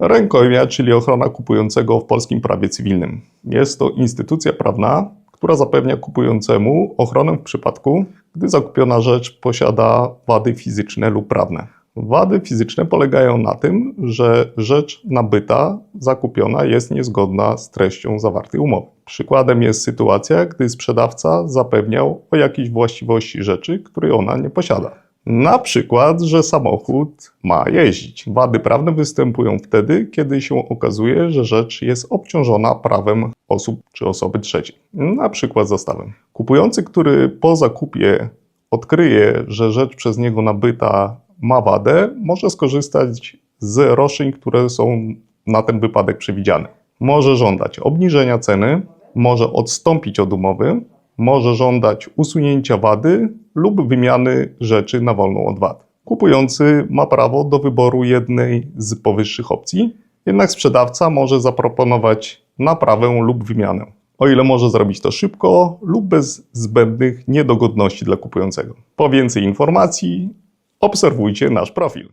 Rękojmia, czyli ochrona kupującego w polskim prawie cywilnym. Jest to instytucja prawna, która zapewnia kupującemu ochronę w przypadku, gdy zakupiona rzecz posiada wady fizyczne lub prawne. Wady fizyczne polegają na tym, że rzecz nabyta, zakupiona jest niezgodna z treścią zawartej umowy. Przykładem jest sytuacja, gdy sprzedawca zapewniał o jakiejś właściwości rzeczy, której ona nie posiada. Na przykład, że samochód ma jeździć. Wady prawne występują wtedy, kiedy się okazuje, że rzecz jest obciążona prawem osób czy osoby trzeciej. Na przykład zastawem. Kupujący, który po zakupie odkryje, że rzecz przez niego nabyta ma wadę, może skorzystać z roszczeń, które są na ten wypadek przewidziane. Może żądać obniżenia ceny, może odstąpić od umowy, może żądać usunięcia wady lub wymiany rzeczy na wolną od wad. Kupujący ma prawo do wyboru jednej z powyższych opcji, jednak sprzedawca może zaproponować naprawę lub wymianę, o ile może zrobić to szybko lub bez zbędnych niedogodności dla kupującego. Po więcej informacji obserwujcie nasz profil.